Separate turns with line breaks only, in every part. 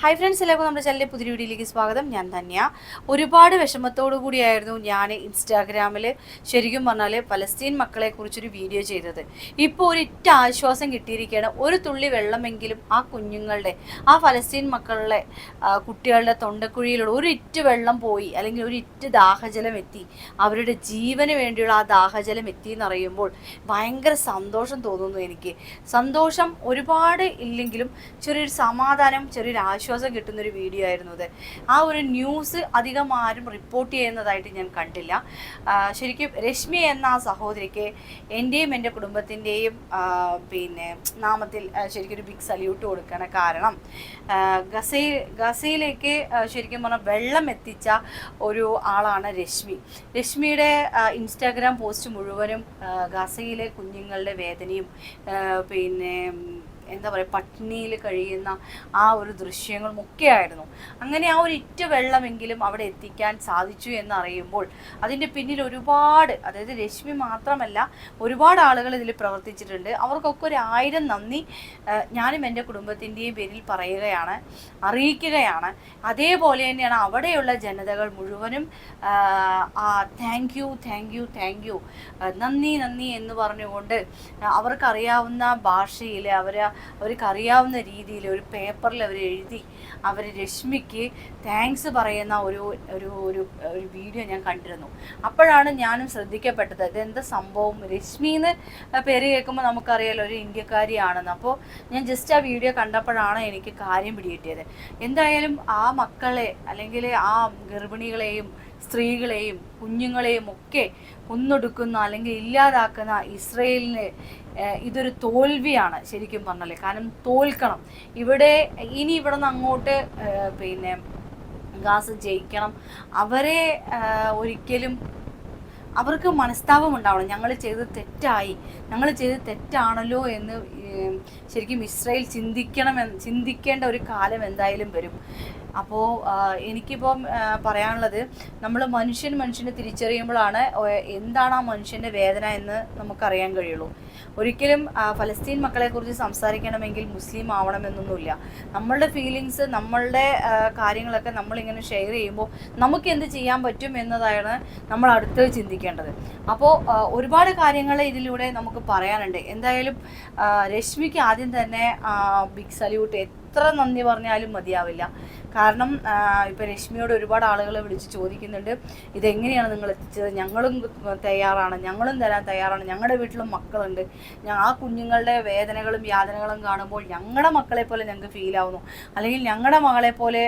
Hi friends എല്ലാവർക്കും നമ്മുടെ ചാനലിലെ പുതിയ വീഡിയോയിലേക്ക് സ്വാഗതം. ഞാൻ ധന്യ. ഒരുപാട് വിഷമത്തോടു കൂടിയായിരുന്നു ഞാൻ ഇൻസ്റ്റാഗ്രാമിൽ ശരിക്കും പറഞ്ഞാൽ പലസ്തീൻ മക്കളെ കുറിച്ചൊരു വീഡിയോ ചെയ്തത്. ഇപ്പോൾ ഒരിറ്റ ആശ്വാസം കിട്ടിയിരിക്കുകയാണ് ഒരു തുള്ളി വെള്ളമെങ്കിലും ആ കുഞ്ഞുങ്ങളുടെ ആ ഫലസ്തീൻ മക്കളുടെ കുട്ടികളുടെ തൊണ്ടക്കുഴിയിലുള്ള ഒരു ഇറ്റ് വെള്ളം പോയി അല്ലെങ്കിൽ ഒരു ഇറ്റ് ദാഹജലം എത്തി. അവരുടെ ജീവന് വേണ്ടിയുള്ള ആ ദാഹജലം എത്തി എന്ന് അറിയുമ്പോൾ ഭയങ്കര സന്തോഷം തോന്നുന്നു എനിക്ക്. സന്തോഷം ഒരുപാട് ഇല്ലെങ്കിലും ചെറിയൊരു സമാധാനം ചെറിയൊരു ആശ്വാസം കിട്ടുന്ന ഒരു വീഡിയോ ആയിരുന്നു അത്. ആ ഒരു ന്യൂസ് അധികം ആരും റിപ്പോർട്ട് ചെയ്യുന്നതായിട്ട് ഞാൻ കണ്ടില്ല. ശരിക്കും രശ്മി എന്ന ആ സഹോദരിക്ക് എന്റെയും എന്റെ കുടുംബത്തിന്റെയും പിന്നെ നാമത്തിൽ ശരിക്കും ഒരു ബിഗ് സല്യൂട്ട് കൊടുക്കണം കാരണം ഗസയിൽ ഗസയിലേക്ക് ശരിക്കും പറഞ്ഞാൽ വെള്ളം എത്തിച്ച ഒരു ആളാണ് രശ്മി. രശ്മിയുടെ ഇൻസ്റ്റാഗ്രാം പോസ്റ്റ് മുഴുവനും ഗസയിലെ കുഞ്ഞുങ്ങളുടെ വേദനയും പിന്നെ എന്താ പറയുക പട്ടിണിയിൽ കഴിയുന്ന ആ ഒരു ദൃശ്യങ്ങളും ഒക്കെ ആയിരുന്നു അങ്ങനെ ആ ഒരു ഇറ്റ വെള്ളമെങ്കിലും അവിടെ എത്തിക്കാൻ സാധിച്ചു എന്നറിയുമ്പോൾ അതിന്റെ പിന്നിൽ ഒരുപാട് അതായത് രശ്മി മാത്രമല്ല ഒരുപാട് ആളുകൾ ഇതിൽ പ്രവർത്തിച്ചിട്ടുണ്ട്. അവർക്കൊക്കെ ഒരു ആയിരം നന്ദി ഞാനും എന്റെ കുടുംബത്തിന്റെയും പേരിൽ പറയുകയാണ് അറിയിക്കുകയാണ്. അതേപോലെ തന്നെയാണ് അവിടെയുള്ള ജനതകൾ മുഴുവനും thank you thank you thank you നന്ദി നന്ദി എന്ന് പറഞ്ഞുകൊണ്ട് അവർക്കറിയാവുന്ന ഭാഷയിൽ അവർ അവർക്കറിയാവുന്ന രീതിയിൽ ഒരു പേപ്പറിൽ അവർ എഴുതി അവർ രശ്മിക്ക് താങ്ക്സ് പറയുന്ന ഒരു ഒരു ഒരു ഒരു വീഡിയോ ഞാൻ കണ്ടിരുന്നു. അപ്പോഴാണ് ഞാനും ശ്രദ്ധിക്കപ്പെട്ടത് ഇതെന്താ സംഭവം? രശ്മി എന്ന് പേര് കേൾക്കുമ്പോൾ നമുക്കറിയാലോ ഒരു ഇന്ത്യക്കാരിയാണെന്ന്. അപ്പോൾ ഞാൻ ജസ്റ്റ് ആ വീഡിയോ കണ്ടപ്പോഴാണ് എനിക്ക് കാര്യം പിടികിട്ടിയത്. എന്തായാലും ആ മക്കളെ അല്ലെങ്കിൽ ആ ഗർഭിണികളെയും സ്ത്രീകളെയും കുഞ്ഞുങ്ങളെയും ഒക്കെ കൊന്നൊടുക്കുന്ന അല്ലെങ്കിൽ ഇല്ലാതാക്കുന്ന ഇസ്രയേലിന് ഇതൊരു തോൽവിയാണ് ശരിക്കും പറഞ്ഞാൽ കാരണം തോൽക്കണം. ഇവിടെ ഇനി ഇവിടെ നിന്ന് അങ്ങോട്ട് പിന്നെ ഗാസ് ജയിക്കണം. അവരെ ഒരിക്കലും അവർക്ക് മനസ്താപം ഉണ്ടാവണം. ഞങ്ങൾ ചെയ്തത് തെറ്റായി. ഞങ്ങൾ ചെയ്തത് തെറ്റാണല്ലോ എന്ന് ശരിക്കും ഇസ്രായേൽ ചിന്തിക്കണം ചിന്തിക്കേണ്ട ഒരു കാലം എന്തായാലും വരും. അപ്പോൾ എനിക്കിപ്പം പറയാനുള്ളത് നമ്മൾ മനുഷ്യൻ മനുഷ്യനെ തിരിച്ചറിയുമ്പോഴാണ് എന്താണ് ആ മനുഷ്യന്റെ വേദന എന്ന് നമുക്കറിയാൻ കഴിയുള്ളൂ. ഒരിക്കലും ഫലസ്തീൻ മക്കളെക്കുറിച്ച് സംസാരിക്കണമെങ്കിൽ മുസ്ലിം ആവണമെന്നൊന്നുമില്ല. നമ്മളുടെ ഫീലിങ്സ് നമ്മളുടെ കാര്യങ്ങളൊക്കെ നമ്മളിങ്ങനെ ഷെയർ ചെയ്യുമ്പോൾ നമുക്ക് എന്ത് ചെയ്യാൻ പറ്റും എന്നതാണ് നമ്മൾ അടുത്ത് ചിന്തിക്കേണ്ടത് അപ്പോൾ ഒരുപാട് കാര്യങ്ങൾ ഇതിലൂടെ നമുക്ക് പറയാനുണ്ട്. എന്തായാലും രശ്മിക്ക് ആദ്യം തന്നെ ബിഗ് സല്യൂട്ട് എത്ര നന്ദി പറഞ്ഞാലും മതിയാവില്ല. കാരണം ഇപ്പോൾ രശ്മിയോട് ഒരുപാട് ആളുകളെ വിളിച്ച് ചോദിക്കുന്നുണ്ട്. ഇതെങ്ങനെയാണ് നിങ്ങൾ എത്തിച്ചത്? ഞങ്ങളും തയ്യാറാണ്. ഞങ്ങളും തരാൻ തയ്യാറാണ്. ഞങ്ങളുടെ വീട്ടിലും മക്കളുണ്ട്. ആ കുഞ്ഞുങ്ങളുടെ വേദനകളും യാതനകളും കാണുമ്പോൾ ഞങ്ങളുടെ മക്കളെ പോലെ ഞങ്ങൾക്ക് ഫീൽ ആവുന്നു. അല്ലെങ്കിൽ ഞങ്ങളുടെ മകളെ പോലെ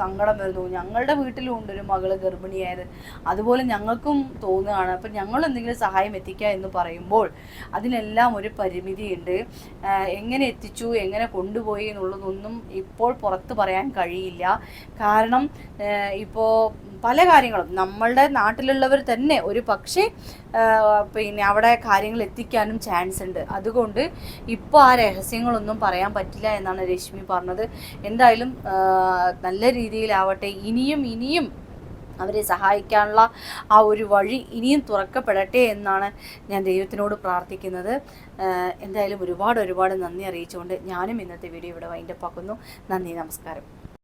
സങ്കടം വരുന്നു. ഞങ്ങളുടെ വീട്ടിലും ഉണ്ട് ഒരു മകൾ ഗർഭിണിയായത്. അതുപോലെ ഞങ്ങൾക്കും തോന്നുകയാണ്. അപ്പം ഞങ്ങൾ എന്തെങ്കിലും സഹായം എത്തിക്കുക എന്ന് പറയുമ്പോൾ അതിനെല്ലാം ഒരു പരിമിതിയുണ്ട്. എങ്ങനെ എത്തിച്ചു? എങ്ങനെ കൊണ്ടുപോയി എന്നുള്ളതൊന്നും ഇപ്പോൾ പുറത്ത് പറയാൻ കഴിയില്ല. കാരണം ഇപ്പോൾ പല കാര്യങ്ങളും. നമ്മളുടെ നാട്ടിലുള്ളവർ തന്നെ ഒരു പക്ഷേ പിന്നെ അവിടെ കാര്യങ്ങൾ എത്തിക്കാനും ചാൻസ് ഉണ്ട്. അതുകൊണ്ട് ഇപ്പോൾ ആ രഹസ്യങ്ങളൊന്നും പറയാൻ പറ്റില്ല എന്നാണ് രശ്മി പറഞ്ഞത്. എന്തായാലും നല്ല രീതിയിലാവട്ടെ. ഇനിയും ഇനിയും അവരെ സഹായിക്കാനുള്ള ആ ഒരു വഴി ഇനിയും തുറക്കപ്പെടട്ടെ എന്നാണ് ഞാൻ ദൈവത്തിനോട് പ്രാർത്ഥിക്കുന്നത്. എന്തായാലും ഒരുപാട് ഒരുപാട് നന്ദി അറിയിച്ചുകൊണ്ട് ഞാനും ഇന്നത്തെ വീഡിയോ ഇവിടെ വൈൻഡപ്പ് ആക്കുന്നു. നന്ദി നമസ്കാരം.